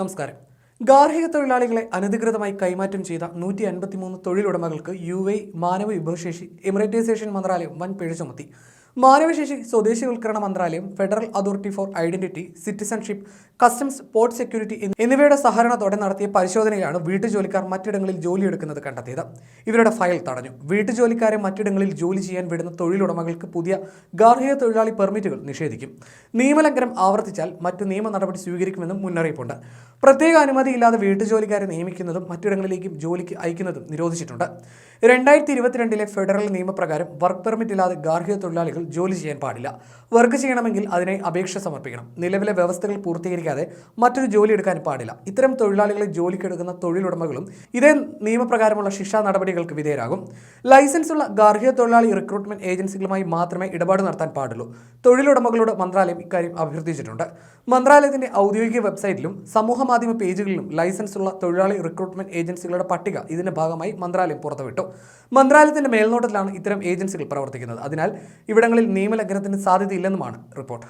നമസ്കാരം. ഗാർഹിക തൊഴിലാളികളെ അനധികൃതമായി കൈമാറ്റം ചെയ്ത നൂറ്റി അൻപത്തിമൂന്ന് തൊഴിലുടമകൾക്ക് യു എ മാനവ വിഭവശേഷി എമിറേറ്റൈസേഷൻ മന്ത്രാലയം വൻ പിഴ ചുമത്തി. മാനവശേഷി സ്വദേശിവൽക്കരണ മന്ത്രാലയം Federal Authority for Identity Citizenship Customs Port Security എന്നിവയുടെ സഹകരണത്തോടെ നടത്തിയ പരിശോധനയിലാണ് വീട്ടുജോലിക്കാർ മറ്റിടങ്ങളിൽ ജോലിയെടുക്കുന്നത് കണ്ടെത്തിയത്. ഇവരുടെ ഫയൽ തടഞ്ഞു. വീട്ടുജോലിക്കാരെ മറ്റിടങ്ങളിൽ ജോലി ചെയ്യാൻ വിടുന്ന തൊഴിലുടമകൾക്ക് പുതിയ ഗാർഹിക തൊഴിലാളി പെർമിറ്റുകൾ നിഷേധിക്കും. നിയമലംഘനം ആവർത്തിച്ചാൽ മറ്റ് നിയമ നടപടി സ്വീകരിക്കുമെന്നും മുന്നറിയിപ്പുണ്ട്. പ്രത്യേക അനുമതിയില്ലാതെ വീട്ടുജോലിക്കാരെ നിയമിക്കുന്നതും മറ്റിടങ്ങളിലേക്കും ജോലിക്ക് അയക്കുന്നതും നിരോധിച്ചിട്ടുണ്ട്. രണ്ടായിരത്തി ഇരുപത്തിരണ്ടിലെ ഫെഡറൽ നിയമപ്രകാരം വർക്ക് പെർമിറ്റ് ഇല്ലാതെ ഗാർഹിക തൊഴിലാളികൾ ജോലി ചെയ്യാൻ പാടില്ല. വർക്ക് ചെയ്യണമെങ്കിൽ അതിനെ അപേക്ഷ സമർപ്പിക്കണം. നിലവിലെ വ്യവസ്ഥകൾ പൂർത്തീകരിക്കാതെ മറ്റൊരു ജോലി എടുക്കാൻ പാടില്ല. ഇത്തരം തൊഴിലാളികളെ ജോലിക്കെടുക്കുന്ന തൊഴിലുടമകളും ഇതേ നിയമപ്രകാരമുള്ള ശിക്ഷാ നടപടികൾക്ക് വിധേയരാകും. ലൈസൻസ് ഉള്ള ഗാർഹിക തൊഴിലാളി റിക്രൂട്ട്മെന്റ് ഏജൻസികളുമായി മാത്രമേ ഇടപാട് നടത്താൻ പാടുള്ളൂ. തൊഴിലുടമകളോട് മന്ത്രാലയം ഇക്കാര്യം അഭ്യർത്ഥിച്ചിട്ടുണ്ട്. മന്ത്രാലയത്തിന്റെ ഔദ്യോഗിക വെബ്സൈറ്റിലും സമൂഹ മാധ്യമ പേജുകളിലും ലൈസൻസുള്ള തൊഴിലാളി റിക്രൂട്ട്മെന്റ് ഏജൻസികളുടെ പട്ടിക ഇതിന്റെ ഭാഗമായി മന്ത്രാലയം പുറത്തുവിട്ടു. മന്ത്രാലയത്തിന്റെ മേൽനോട്ടത്തിലാണ് ഇത്തരം ഏജൻസികൾ പ്രവർത്തിക്കുന്നത്. അതിനാൽ ഇവിടങ്ങളിൽ നിയമലംഘനത്തിന് സാധ്യതയില്ലെന്നുമാണ് റിപ്പോർട്ട്.